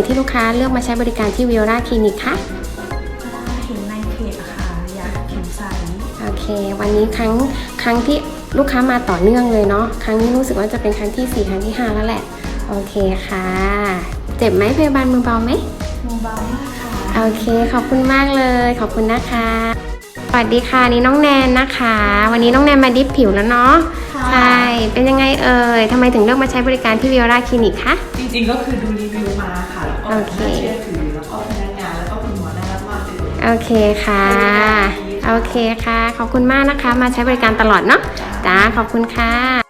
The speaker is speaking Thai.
ยที่ลูกค้าเลือกมาใช้บริการที่วิโอ a าคลินิกคะเห็นในเพจอะค่ะ อยากผิวใสโอเค วันนี้ครั้งครั้งที่ลูกค้ามาต่อเนื่องเลยเนาะครั้งนี้รู้สึกว่าจะเป็นครั้งที่ 4 ครั้งที่ 5 แล้วแหละ โอเคค่ะ เจ็บไหมพยาบาลมือเบาไหมมูเบามากค่ะ โอเค ขอบคุณมากเลย ขอบคุณนะคะสวัสดีค่ะนี่น้องแนนนะคะ วันนี้น้องแนนมาดิฟผิวแล้วเนาะค่ะใช่ เป็นยังไงเอ่ยทำไมถึงเลือกมาใช้บริการที่วิโอ a าคลินิกคะจริงๆก็คือดูรีวิวมาค่ะแล้วก็ โอเค น่าเชื่อถือแล้วก็พนักงานแล้วก็คุณหมอน่ารักมากเลย โอเคค่ะ โอเคค่ะ ขอบคุณมากนะคะ มาใช้บริการตลอดเนาะจ้าขอบคุณค่ะ